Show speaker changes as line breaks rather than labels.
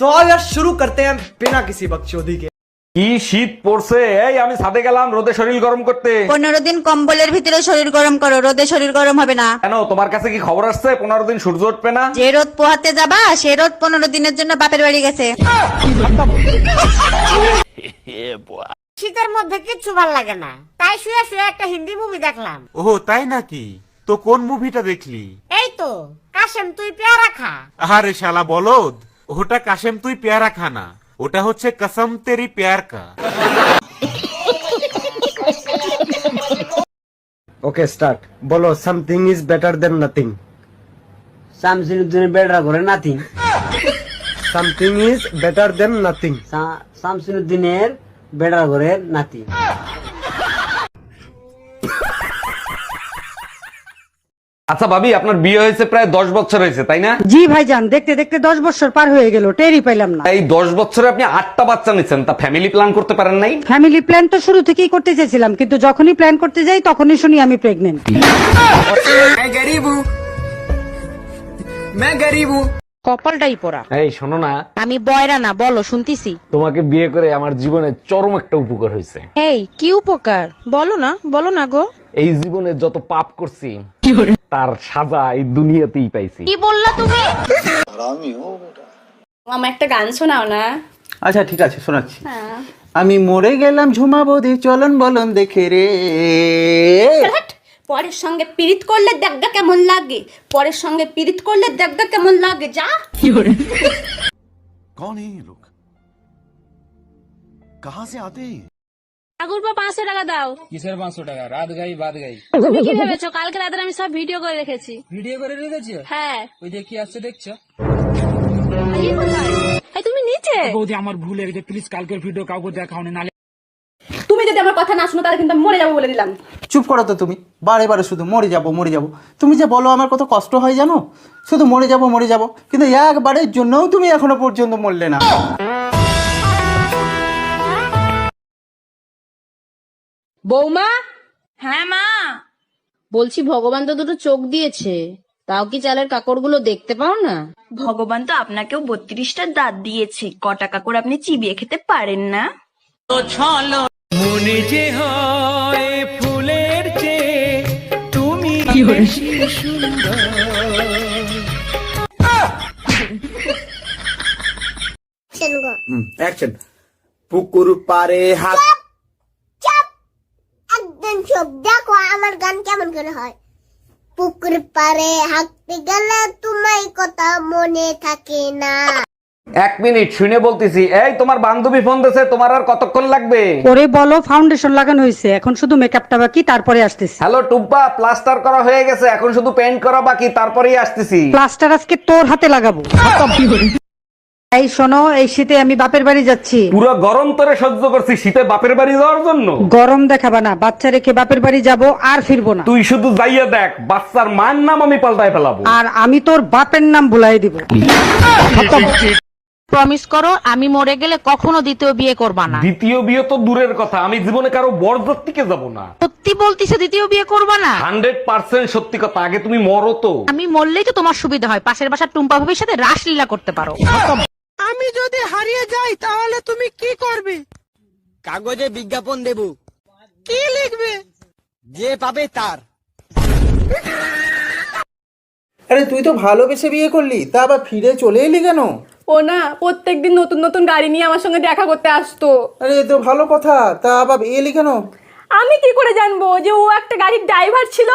तो आओ यार शुरू करते हैं बिना किसी बकचोदी के
কি শীত পড়ছে এই আমি ছাদে গেলাম রোদে শরীর গরম করতে
পনেরো দিন কম্বলের ভিতরে শরীর গরম করো রোদে শরীর গরম হবে না
কেন তোমার কাছে কি খবর আসছে পনেরো দিন সূর্য উঠবে না
যে রোদ পোহাতে যাবা সে রোদ পনেরো দিনের জন্য বাপের বাড়ি গেছে
শীতের মধ্যে কিচ্ছু ভাল লাগে না তাই শুয়ে শুয়ে একটা হিন্দি মুভি দেখলাম
ও তাই নাকি তো কোন মুভিটা দেখলি
এই তো কাশেম তুই পেয়ারা খা
আরে শালা বলদ ওটা কাশেম তুই পেয়ারা খানা ওটা হচ্ছে কসম তেরি প্যার কা।
ওকে স্টার্ট বলো something is better than nothing
শামসিনুদ্দিনের বেড়া করে nothing
something is better than nothing
শামসিনুদ্দিনের বেড়া করে নাতি
আচ্ছা ভাবি আপনার বিয়ে হয়েছে প্রায় দশ বছর হয়েছে তাই না?
জি ভাইজান দেখতে দেখতে দশ বছর পার হয়ে গেল টেরই পাইলাম না।
এই দশ বছরে আপনি আটটা বাচ্চা নিচ্ছেন তা ফ্যামিলি প্ল্যান করতে পারেন নাই?
ফ্যামিলি প্ল্যান তো শুরু থেকেই করতে চেয়েছিলাম কিন্তু যখনই প্ল্যান করতে যাই তখনই শুনি আমি প্রেগনেন্ট
কপালটাই পড়া
এই শোনো না।
আমি বয়রা না বলো শুনতিছি।
তোমাকে বিয়ে করে আমার জীবনে চরম একটা উপকার হয়েছে।
এই কি উপকার? বলো না বলো না গো।
এই জীবনে যত পাপ করছি তার সাজা এই দুনিয়াতেই পাইছি।
কি বললা তুমি?
আমার একটা গান শোনাও না?
আচ্ছা ঠিক আছে শোনাচ্ছি। আমি মরে গেলাম ঝুমা বৌদি চলন বলন দেখে রে।
পরের সঙ্গে পিরিত করলে দেখগা কেমন লাগে? পরের সঙ্গে পিরিত করলে দেখগা কেমন লাগে? যা।
ঠাকুর পা পাঁচশো টাকা দাও।
কিসের পাঁচশো টাকা? রাত গাই বাদ গাই।
তুমি কি ভেবেছো? কালকে রাতে আমি সব ভিডিও করে রেখেছি।
ভিডিও করে রেখেছো?
হ্যাঁ।
ওই যে কি আসছে দেখছ?
এই তুমি নিচে?
বৌদি আমার ভুল হয়ে গেছে। প্লিজ কালকের ভিডিও কাউকে দেখাও না
তুমি যদি আমার কথা না শুনো তাহলে কিন্তু আমি মরে যাব বলে দিলাম।
চুপ করো তো তুমি। বারে বারে শুধু মরে যাব মরে যাব। তুমি যে বলো আমার কত কষ্ট হয় জানো? শুধু মরে যাব মরে যাব। কিন্তু একবারের জন্যও তুমি এখনও পর্যন্ত মরলে না।
বৌমা? হ্যাঁ মা। বলছি ভগবান তো দুটো চোখ দিয়েছে। তাও কি চালের কাকড়গুলো দেখতে পাও না?
ভগবান তো আপনাকেও বত্রিশটা দাঁত দিয়েছে। কটা টাকা করে আপনি চিবিয়ে খেতে পারেন না।
ফুলের অ্যাকশন পুকুর পারে হাত
সব দেখো আমার গান কেমন করে হয়। পুকুর পারে হাঁটতে গেলে তোমায় কথা মনে থাকে না।
এক মিনিট শুনে বলতেছি এই তোমার বান্ধবী ফোন দিছে তোমার আর কতক্ষণ লাগবে?
ওরে বলো ফাউন্ডেশন লাগানো হয়েছে এখন শুধু মেকআপটা বাকি তারপরে আসতেছি।
হ্যালো টুম্পা প্লাস্টার করা হয়ে গেছে এখন শুধু পেইন্ট করা বাকি তারপরেই আসতেছি।
প্লাস্টার আজকে তোর হাতে লাগাবো। এই শোনো এই শীতে আমি বাপের বাড়ি যাচ্ছি।
পুরো গরম তরে সহ্য করছি শীতে বাপের বাড়ি যাওয়ার জন্য?
গরম দেখাবা না বাচ্চা রেখে বাপের বাড়ি যাব আর ফিরবো না।
তুই শুধু যাইয়া দেখ বাচ্চার মায়ের নাম আমি পাল্টায় ফেলাবো।
আর আমি তোর বাপের নাম ভুলাই দিব।
প্রমিস করো আমি মরে গেলে কখনো দ্বিতীয় বিয়ে করবা না।
দ্বিতীয় বিয়ে তো দূরের কথা আমি জীবনে কারও বরযাত্রীকে যাব না।
সত্যি বলতিছে দ্বিতীয় বিয়ে করবা না?
হান্ড্রেড পার্সেন্ট সত্যি কথা আগে তুমি মরো তো।
আমি মরলেই তো তোমার সুবিধা হয় পাশের বাসার টুম্পা ভাবির সাথে রাসলীলা করতে পারো।
আমি যদি হারিয়ে যাই তাহলে তুমি কি করবে?
কাগজে বিজ্ঞাপন দেব।
কি লিখবে?
যে পাবে তার।
আরে তুই তো ভালোবেসে বিয়ে করলি তা আবার ফিরে চলে এলি কেন?
ও না প্রত্যেকদিন নতুন নতুন গাড়ি নিয়ে আমার সঙ্গে দেখা করতে আসতো।
আরে এ তো ভালো কথা তা আবার এলি কেন?
আমি কি করে জানব যে ও একটা গাড়ির ড্রাইভার ছিল?